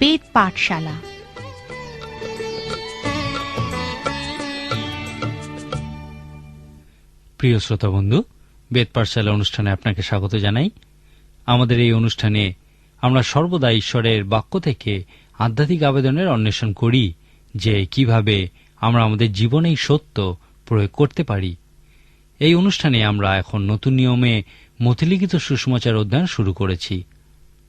বেদ পাঠশালা। প্রিয় শ্রোতা বন্ধু, বেদ পাঠশালা অনুষ্ঠানে আপনাকে স্বাগত জানাই। আমাদের এই অনুষ্ঠানে আমরা সর্বদা ঈশ্বরের বাক্য থেকে আধ্যাত্মিক আবেদনের অন্বেষণ করি যে কীভাবে আমরা আমাদের জীবনে এই সত্য প্রয়োগ করতে পারি। এই অনুষ্ঠানে আমরা এখন নতুন নিয়মে মতিলিখিত সুষমাচার অধ্যয়ন শুরু করেছি।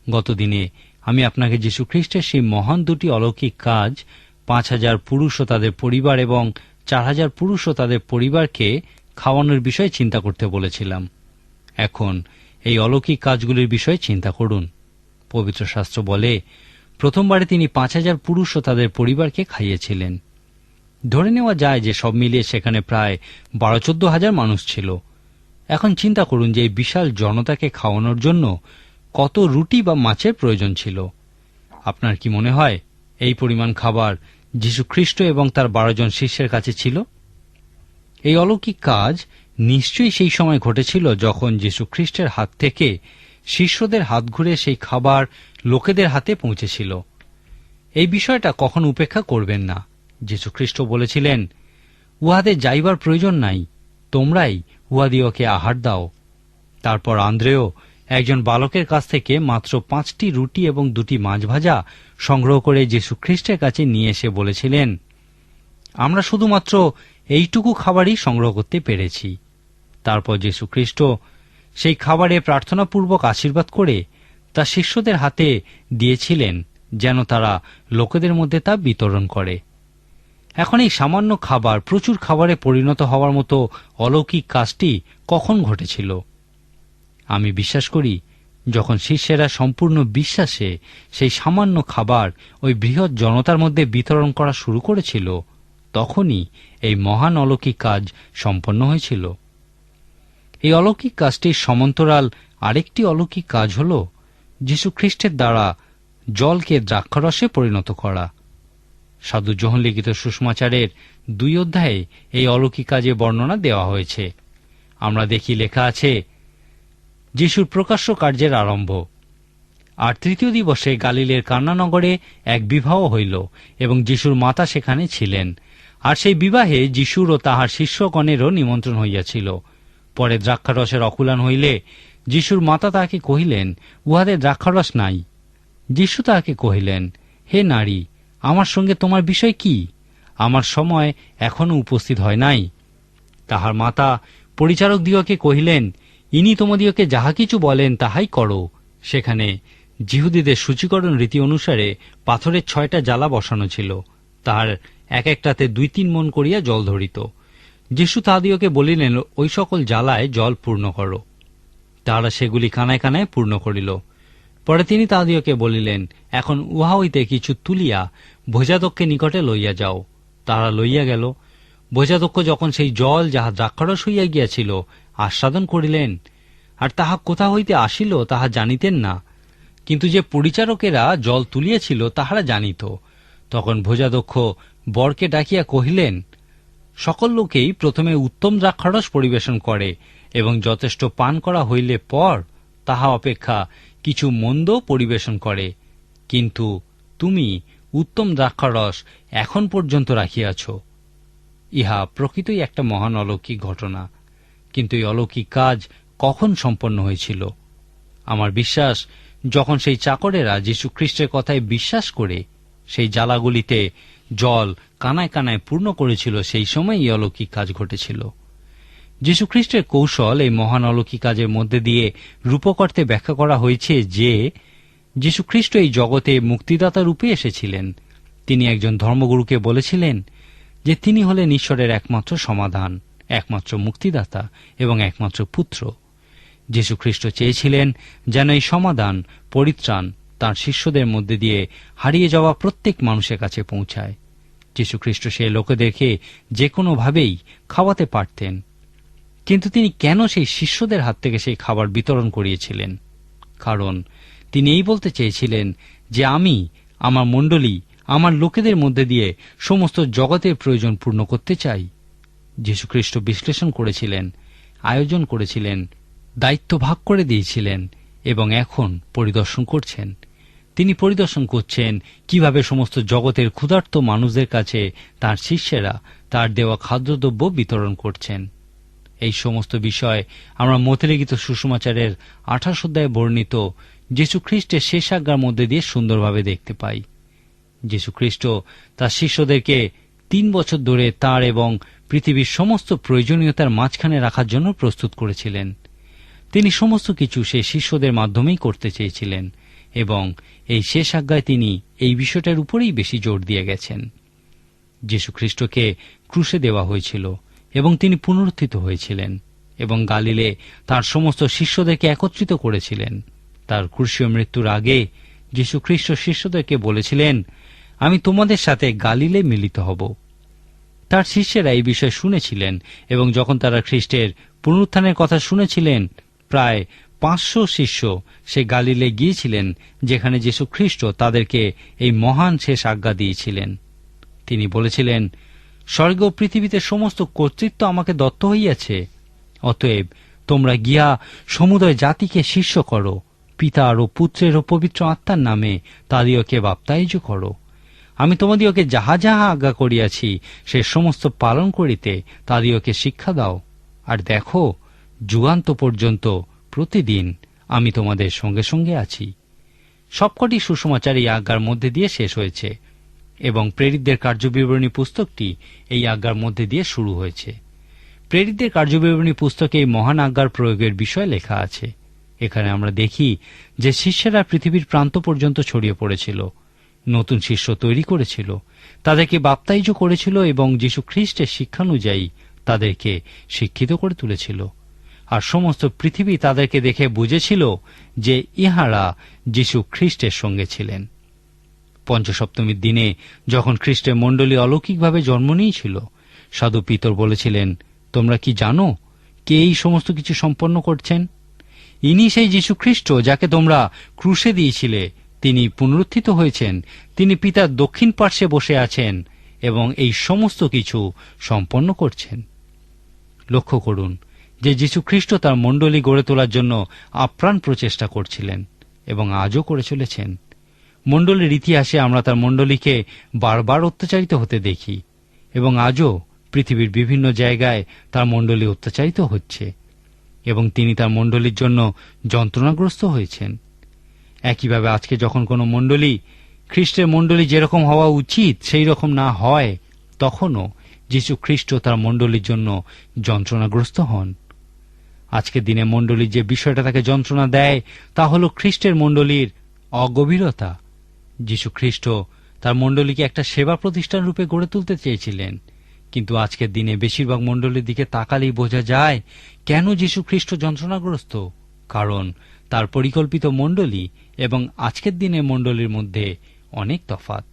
গতদিনে আমি আপনাকে যীশু খ্রিস্টের সেই মহান দুটি অলৌকিক কাজ পাঁচ হাজার পুরুষ ও তাদের পরিবার এবং চার হাজার পুরুষ ও তাদের পরিবারকে খাওয়ানোর বিষয়ে চিন্তা করতে বলেছিলাম। এখন এই অলৌকিক কাজগুলির বিষয়ে চিন্তা করুন। পবিত্র শাস্ত্র বলে, প্রথমবারে তিনি পাঁচ হাজার পুরুষ ও তাদের পরিবারকে খাইয়েছিলেন। ধরে নেওয়া যায় যে সব মিলিয়ে সেখানে প্রায় বারো চোদ্দ হাজার মানুষ ছিল। এখন চিন্তা করুন যে এই বিশাল জনতাকে খাওয়ানোর জন্য কত রুটি বা মাছের প্রয়োজন ছিল? আপনার কি মনে হয় এই পরিমাণ খাবার খ্রিস্ট এবং তার বারো জন শিষ্যের কাছে ছিল? এই অলৌকিক কাজ নিশ্চয়ই সেই সময় ঘটেছিল যখন খ্রিস্টের হাত থেকে শিষ্যদের হাত ঘুরে সেই খাবার লোকেদের হাতে পৌঁছেছিল। এই বিষয়টা কখন উপেক্ষা করবেন না। খ্রিস্ট বলেছিলেন, উহাদের যাইবার প্রয়োজন নাই, তোমরাই উহাদিওকে আহার দাও। তারপর আন্দ্রেও একজন বালকের কাছ থেকে মাত্র পাঁচটি রুটি এবং দুটি মাছ ভাজা সংগ্রহ করে খ্রিস্টের কাছে নিয়ে এসে বলেছিলেন, আমরা শুধুমাত্র এইটুকু খাবারই সংগ্রহ করতে পেরেছি। তারপর খ্রিস্ট সেই খাবারে প্রার্থনাপূর্বক আশীর্বাদ করে তা শিষ্যদের হাতে দিয়েছিলেন, যেন তারা লোকেদের মধ্যে তা বিতরণ করে। এখন এই সামান্য খাবার প্রচুর খাবারে পরিণত হওয়ার মতো অলৌকিক কাজটি কখন ঘটেছিল? আমি বিশ্বাস করি, যখন শিষ্যেরা সম্পূর্ণ বিশ্বাসে সেই সামান্য খাবার ওই বৃহৎ জনতার মধ্যে বিতরণ করা শুরু করেছিল, তখনই এই মহান অলৌকিক কাজ সম্পন্ন হয়েছিল। এই অলৌকিক কাজটির সমান্তরাল আরেকটি অলৌকিক কাজ হল যীশু খ্রিস্টের দ্বারা জলকে দ্রাক্ষরসে পরিণত করা। সাধু জোহন লিখিত সুষমাচারের দুই অধ্যায়ে এই অলৌকিক কাজে বর্ণনা দেওয়া হয়েছে। আমরা দেখি লেখা আছে যিশুর প্রকাশ্য কার্যের আরম্ভ। আর তৃতীয় দিবসে গালিলের কান্নানগরে এক বিবাহ হইল, এবং যিশুর মাতা সেখানে ছিলেন। আর সেই বিবাহে যিশুর ও তাহার শিষ্যগণেরও নিমন্ত্রণ হইয়াছিল। পরে দ্রাক্ষারসের অকুলান হইলে যিশুর মাতা তাহাকে কহিলেন উহাদের দ্রাক্ষারস নাই। যিশু তাহাকে কহিলেন, হে নারী, আমার সঙ্গে তোমার বিষয় কি? আমার সময় এখনও উপস্থিত হয় নাই। তাহার মাতা পরিচারক দিগকে কহিলেন ইনি তোমাদিওকে যাহা কিছু বলেন তাহাই করো। সেখানে জিহুদীদের সূচীকরণ রীতি অনুসারে পাথরের ছয়টা জ্বালা বসানো ছিল। তাহার এক একটাতে দুই তিন মন করিয়া জল ধরিত। যিশু তাহাদিওকে বলিলেন, ওই সকল জ্বালায় জল পূর্ণ করো। তাহারা সেগুলি কানায় কানায় পূর্ণ করিল। পরে তিনি তাহাদিওকে বলিলেন, এখন উহা হইতে কিছু তুলিয়া ভোজাদক্ষে নিকটে লইয়া যাও। তাহারা লইয়া গেল। ভোজাদক্ষ যখন সেই জল যাহা দ্রাক্ষরস হইয়া গিয়াছিল আস্বাদন করিলেন। আর তাহা কোথা হইতে আসিল তাহা জানিতেন না। কিন্তু যে পরিচারকেরা জল তুলিয়াছিল, তাহারা জানিত। তখন ভোজাদক্ষ বরকে ডাকিয়া কহিলেন, সকল লোকেই প্রথমে উত্তম দ্রাক্ষারস পরিবেশন করে এবং যথেষ্ট পান করা হইলে পর তাহা অপেক্ষা কিছু মন্দ পরিবেশন করে। কিন্তু তুমি উত্তম দ্রাক্ষারস এখন পর্যন্ত রাখিয়াছ। ইহা প্রকৃতই একটা মহান অলৌকিক ঘটনা। কিন্তু এই অলৌকিক কাজ কখন সম্পন্ন হয়েছিল? আমার বিশ্বাস, যখন সেই চাকরেরা যীশু খ্রিস্টের কথায় বিশ্বাস করে, সেই জ্বালাগুলিতে জল কানায় কানায় পূর্ণ করেছিল, সেই সময় এই অলৌকিক কাজ ঘটেছিল। যীশু খ্রিস্টের কৌশল এই মহান অলৌকিক কাজের মধ্যে দিয়ে রূপকর্তে ব্যাখ্যা করা হয়েছে যে, যীশু খ্রিস্ট এই জগতে মুক্তিদাতা রূপে এসেছিলেন। তিনি একজন ধর্মগুরুকে বলেছিলেন যে তিনি হলেন ঈশ্বরের একমাত্র সমাধান। একমাত্র মুক্তিদাতা এবং একমাত্র পুত্র। যীশু খ্রিস্ট চেয়েছিলেন যেন এই সমাধান, পরিত্রাণ তার শিষ্যদের মধ্যে দিয়ে হারিয়ে যাওয়া প্রত্যেক মানুষের কাছে পৌঁছায়। যীশুখ্রিস্ট সে লোকেদেরকে যে কোনোভাবেই খাওয়াতে পারতেন। কিন্তু তিনি কেন সেই শিষ্যদের হাত থেকে সেই খাবার বিতরণ করিয়েছিলেন? কারণ তিনি এই বলতে চেয়েছিলেন যে আমি, আমার মণ্ডলী, আমার লোকেদের মধ্যে দিয়ে সমস্ত জগতের প্রয়োজন পূর্ণ করতে চাই। যীশুখ্রিস্ট বিশ্লেষণ করেছিলেন, আয়োজন করেছিলেন, দায়িত্ব ভাগ করে দিয়েছিলেন এবং এখন পরিদর্শন করছেন। তিনি পরিদর্শন করছেন কীভাবে সমস্ত জগতের ক্ষুধার্ত মানুষদের কাছে তার শিষ্যেরা তার দেওয়া খাদ্যদ্রব্য বিতরণ করছেন। এই সমস্ত বিষয় আমরা মতিলিখিত সুষমাচারের আঠাশ অধ্যায়ে বর্ণিত যীশু খ্রিস্টের শেষ আজ্ঞার মধ্যে দিয়ে সুন্দরভাবে দেখতে পাই। যীশু খ্রিস্ট তার শিষ্যদেরকে তিন বছর ধরে তার এবং পৃথিবীর সমস্ত প্রয়োজনীয়তার মাঝখানে রাখার জন্য প্রস্তুত করেছিলেন। তিনি সমস্ত কিছু সেই শিষ্যদের মাধ্যমেই করতে চেয়েছিলেন এবং এই শেষ আজ্ঞায় তিনি এই বিষয়টার উপরেই বেশি জোর দিয়ে গেছেন। যীশু খ্রিস্টকে ক্রুশে দেওয়া হয়েছিল এবং তিনি পুনরুত্থিত হয়েছিলেন এবং গালিলে তার সমস্ত শিষ্যদেরকে একত্রিত করেছিলেন। তার ক্রুশীয় মৃত্যুর আগে যীশু খ্রিস্ট শিষ্যদেরকে বলেছিলেন, আমি তোমাদের সাথে গালিলে মিলিত হব। তার শিষ্যেরা এই বিষয় শুনেছিলেন এবং যখন তারা খ্রিস্টের পুনরুত্থানের কথা শুনেছিলেন, প্রায় পাঁচশো শিষ্য সে গালিলে গিয়েছিলেন যেখানে যীশু খ্রিস্ট তাদেরকে এই মহান শেষ আজ্ঞা দিয়েছিলেন। তিনি বলেছিলেন, স্বর্গ পৃথিবীতে সমস্ত কর্তৃত্ব আমাকে দত্ত হইয়াছে। অতএব তোমরা গিয়া সমুদয় জাতিকে শিষ্য করো। পিতার ও পুত্রের ও পবিত্র আত্মার নামে তাদিওকে বাপ্তায়জ করো। আমি তোমাদিওকে যাহা যাহা আজ্ঞা করিয়াছি, সে সমস্ত পালন করিতে তাদিওকে শিক্ষা দাও। আর দেখো, যুগান্ত পর্যন্ত প্রতিদিন আমি তোমাদের সঙ্গে সঙ্গে আছি। সবকটি সুসমাচার এই আজ্ঞার মধ্যে দিয়ে শেষ হয়েছে, এবং প্রেরিতদের কার্যবিবরণী পুস্তকটি এই আজ্ঞার মধ্যে দিয়ে শুরু হয়েছে। প্রেরিতদের কার্যবিবরণী পুস্তকে এই মহান আজ্ঞার প্রয়োগের বিষয় লেখা আছে। এখানে আমরা দেখি যে শিষ্যেরা পৃথিবীর প্রান্ত পর্যন্ত ছড়িয়ে পড়েছিল। নতুন শিষ্য তৈরি করেছিল। তাদেরকে বাপ্তাইজ করেছিল এবং যীশু খ্রিস্টের শিক্ষানুযায়ী তাদেরকে শিক্ষিত করে তুলেছিল। আর সমস্ত পৃথিবী তাদেরকে দেখে বুঝেছিল যে ইহারা যীশু খ্রিস্টের সঙ্গে ছিলেন। পঞ্চসপ্তমীর দিনে যখন খ্রিস্টের মণ্ডলী অলৌকিকভাবে জন্ম নিয়েছিল, সাধু পিতর বলেছিলেন, তোমরা কি জানো কে এই সমস্ত কিছু সম্পন্ন করছেন? ইনি সেই যীশু খ্রিস্ট যাকে তোমরা ক্রুশে দিয়েছিলে তিনি পুনরুত্থিত হয়েছেন। তিনি পিতার দক্ষিণ পার্শ্বে বসে আছেন এবং এই সমস্ত কিছু সম্পন্ন করছেন। লক্ষ্য করুন যে যীশু খ্রিস্ট তার মণ্ডলী গড়ে তোলার জন্য আপ্রাণ প্রচেষ্টা করছিলেন এবং আজও করে চলেছেন। মণ্ডলীর ইতিহাসে আমরা তার মণ্ডলীকে বারবার অত্যাচারিত হতে দেখি এবং আজও পৃথিবীর বিভিন্ন জায়গায় তার মণ্ডলী অত্যাচারিত হচ্ছে এবং তিনি তার মণ্ডলীর জন্য যন্ত্রণাগ্রস্ত হয়েছেন। একইভাবে আজকে যখন কোনো মণ্ডলী, খ্রিস্টের মণ্ডলী যেরকম হওয়া উচিত সেই রকম না হয়, তখনও যীশু খ্রিস্ট তার মণ্ডলীর জন্য যন্ত্রণাগ্রস্ত হন। আজকের দিনে মণ্ডলীর যে বিষয়টা তাকে যন্ত্রণা দেয়, তা হল খ্রিস্টের মণ্ডলীর অগভীরতা। যীশু খ্রিস্ট তার মণ্ডলীকে একটা সেবা প্রতিষ্ঠান রূপে গড়ে তুলতে চেয়েছিলেন। কিন্তু আজকের দিনে বেশিরভাগ মণ্ডলীর দিকে তাকালেই বোঝা যায়, কেন যীশু খ্রিস্ট যন্ত্রণাগ্রস্ত? কারণ তার পরিকল্পিত মণ্ডলী এবং আজকের দিনে মণ্ডলীর মধ্যে অনেক তফাত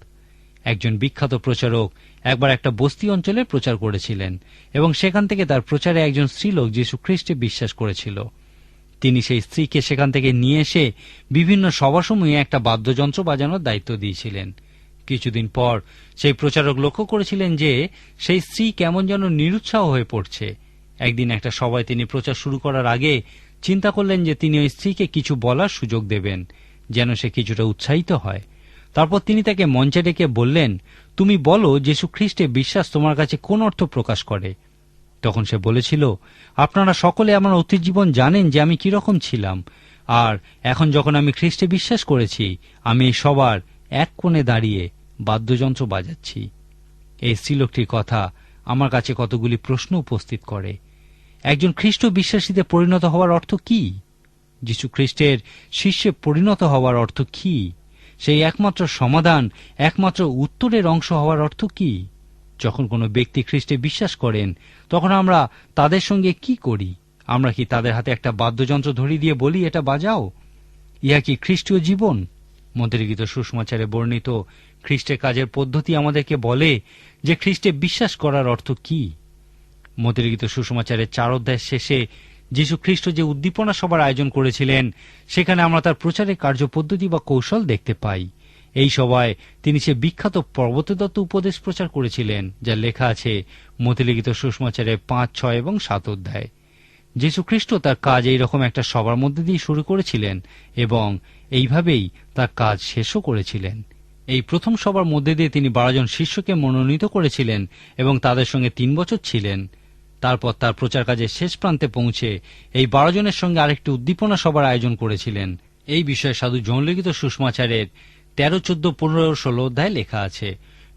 একজন বিখ্যাত প্রচারক একবার একটা বস্তি অঞ্চলে প্রচার করেছিলেন এবং সেখান থেকে তার প্রচারে একজন স্ত্রীলোক যীশু খ্রিস্টে বিশ্বাস করেছিল। তিনি সেই স্ত্রীকে সেখান থেকে নিয়ে এসে বিভিন্ন সভাসমূহে একটা বাদ্যযন্ত্র বাজানোর দায়িত্ব দিয়েছিলেন। কিছুদিন পর সেই প্রচারক লক্ষ্য করেছিলেন যে সেই স্ত্রী কেমন যেন নিরুৎসাহ হয়ে পড়ছে। একদিন একটা সভায় তিনি প্রচার শুরু করার আগে চিন্তা করলেন যে তিনি ওই স্ত্রীকে কিছু বলার সুযোগ দেবেন, যেন সে কিছুটা উৎসাহিত হয়। তারপর তিনি তাকে মঞ্চে ডেকে বললেন, তুমি বলো, যীশু খ্রিস্টে বিশ্বাস তোমার কাছে কোন অর্থ প্রকাশ করে? তখন সে বলেছিল, আপনারা সকলে আমার অতীত জীবন জানেন যে আমি কীরকম ছিলাম, আর এখন যখন আমি খ্রিস্টে বিশ্বাস করেছি, আমি সবার এক কোণে দাঁড়িয়ে বাদ্যযন্ত্র বাজাচ্ছি। এই স্ত্রীলোকটির কথা আমার কাছে কতগুলি প্রশ্ন উপস্থিত করে। একজন খ্রিস্ট বিশ্বাসীতে পরিণত হওয়ার অর্থ কি? যীশু খ্রিস্টের শিষ্যে পরিণত হওয়ার অর্থ কি? সেই একমাত্র সমাধান, একমাত্র উত্তরের অংশ হওয়ার অর্থ কি? যখন কোনো ব্যক্তি খ্রিস্টে বিশ্বাস করেন, তখন আমরা তাদের সঙ্গে কি করি? আমরা কি তাদের হাতে একটা বাদ্যযন্ত্র ধরিয়ে দিয়ে বলি, এটা বাজাও? ইহা কি খ্রিস্টীয় জীবন? মন্ত্রীগীত সুষমাচারে বর্ণিত খ্রিস্টের কাজের পদ্ধতি আমাদেরকে বলে যে খ্রিস্টে বিশ্বাস করার অর্থ কি? মন্ত্রীগীত সুষমাচারের চার অধ্যায়ের শেষে যীশু খ্রিস্ট যে উদ্দীপনা সভার আয়োজন করেছিলেন, সেখানে আমরা তার প্রচারের কার্যপদ্ধতি বা কৌশল দেখতে পাই। এই সভায় তিনি সে বিখ্যাত পর্বতদত্ত উপদেশ প্রচার করেছিলেন যা লেখা আছে মতিলিখিত সুষমাচারের পাঁচ, ছয় এবং সাত অধ্যায়। খ্রিস্ট তার কাজ এইরকম একটা সবার মধ্যে দিয়ে শুরু করেছিলেন এবং এইভাবেই তার কাজ শেষও করেছিলেন। এই প্রথম সবার মধ্যে দিয়ে তিনি বারোজন শিষ্যকে মনোনীত করেছিলেন এবং তাদের সঙ্গে তিন বছর ছিলেন। তারপর তার প্রচার কাজের শেষ প্রান্তে পৌঁছে এই বারো জনের সঙ্গে আরেকটি উদ্দীপনা সভার আয়োজন করেছিলেন। এই বিষয়ে সাধু জনলিখিত সুষমাচারের তেরো, চোদ্দ, পনেরো, ষোলো অধ্যায় লেখা আছে।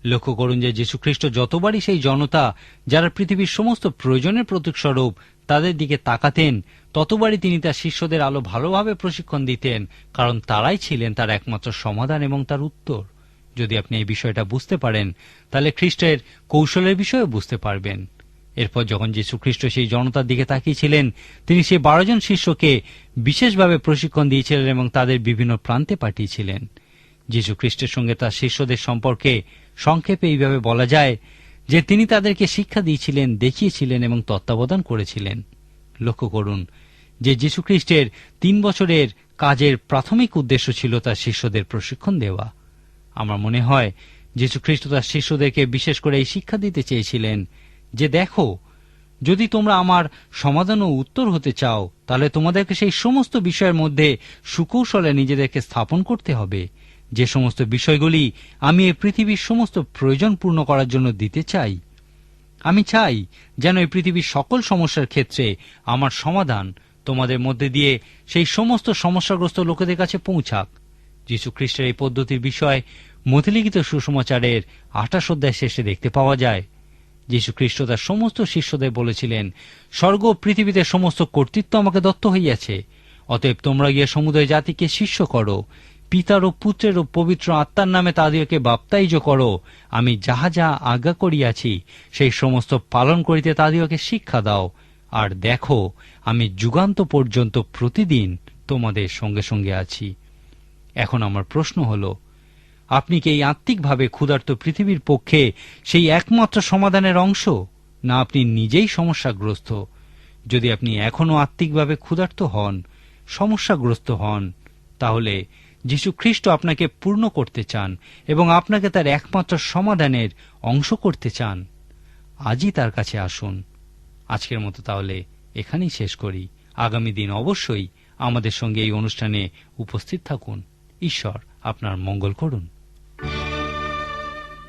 লক্ষ্য করুন যে যীশুখ্রিস্ট যতবারই সেই জনতা যারা পৃথিবীর সমস্ত প্রয়োজনের প্রতীকস্বরূপ তাদের দিকে তাকাতেন, ততবারই তিনি তার শিষ্যদের আলো ভালোভাবে প্রশিক্ষণ দিতেন, কারণ তারাই ছিলেন তার একমাত্র সমাধান এবং তার উত্তর। যদি আপনি এই বিষয়টা বুঝতে পারেন, তাহলে খ্রিস্টের কৌশলের বিষয়ে বুঝতে পারবেন। এরপর যখন যীশু খ্রিস্ট সেই জনতার দিকে তাকিয়েছিলেন, তিনি সেই বারো জন শিষ্যকে বিশেষভাবে প্রশিক্ষণ দিয়েছিলেন এবং তাদের বিভিন্ন প্রান্তে পাঠিয়েছিলেন। যীশু খ্রিস্টের সঙ্গে তার শিষ্যদের সম্পর্কে সংক্ষেপে এইভাবে বলা যায় যে তিনি তাদেরকে শিক্ষা দিয়েছিলেন, দেখিয়েছিলেন এবং তত্ত্বাবধান করেছিলেন। লক্ষ্য করুন যে যীশু খ্রিস্টের তিন বছরের কাজের প্রাথমিক উদ্দেশ্য ছিল তার শিষ্যদের প্রশিক্ষণ দেওয়া। আমার মনে হয় যীশু খ্রিস্ট তার শিষ্যদেরকে বিশেষ করে এই শিক্ষা দিতে চেয়েছিলেন যে দেখো, যদি তোমরা আমার সমাধান ও উত্তর হতে চাও, তাহলে তোমাদেরকে সেই সমস্ত বিষয়ের মধ্যে সুকৌশলে নিজেদেরকে স্থাপন করতে হবে। যে সমস্ত বিষয়গুলি আমি এই পৃথিবীর সমস্ত প্রয়োজন পূর্ণ করার জন্য দিতে চাই, আমি চাই যেন এই পৃথিবীর সকল সমস্যার ক্ষেত্রে আমার সমাধান তোমাদের মধ্যে দিয়ে সেই সমস্ত সমস্যাগ্রস্ত লোকেদের কাছে পৌঁছাক। যীশু খ্রিস্টের এই পদ্ধতির বিষয় মতিলিখিত সুসমাচারের আঠাশ অধ্যায় শেষে দেখতে পাওয়া যায়। যীশু খ্রিস্ট তার সমস্ত শিষ্যদের বলেছিলেন, স্বর্গ পৃথিবীতে সমস্ত কর্তৃত্ব আমাকে দত্ত হইয়াছে। অতএব তোমরা গিয়ে সমুদয় জাতিকে শিষ্য করো। পিতার ও পুত্রের ও পবিত্র আত্মার নামে তাদেরকে বাপ্তাইজ করো। আমি যাহা যাহা আজ্ঞা করিয়াছি, সেই সমস্ত পালন করিতে তাদেরকে শিক্ষা দাও। আর দেখো, আমি যুগান্ত পর্যন্ত প্রতিদিন তোমাদের সঙ্গে সঙ্গে আছি। এখন আমার প্রশ্ন হলো আপনি কি এই আত্মিকভাবে ক্ষুধার্ত পৃথিবীর পক্ষে সেই একমাত্র সমাধানের অংশ? না, আপনি নিজেই সমস্যাগ্রস্ত। যদি আপনি এখনও আত্মিকভাবে ক্ষুধার্ত হন, সমস্যাগ্রস্ত হন, তাহলে যীশু খ্রিস্ট আপনাকে পূর্ণ করতে চান এবং আপনাকে তার একমাত্র সমাধানের অংশ করতে চান। আজই তার কাছে আসুন। আজকের মতো তাহলে এখানেই শেষ করি। আগামী দিন অবশ্যই আমাদের সঙ্গে এই অনুষ্ঠানে উপস্থিত থাকুন। ঈশ্বর আপনার মঙ্গল করুন।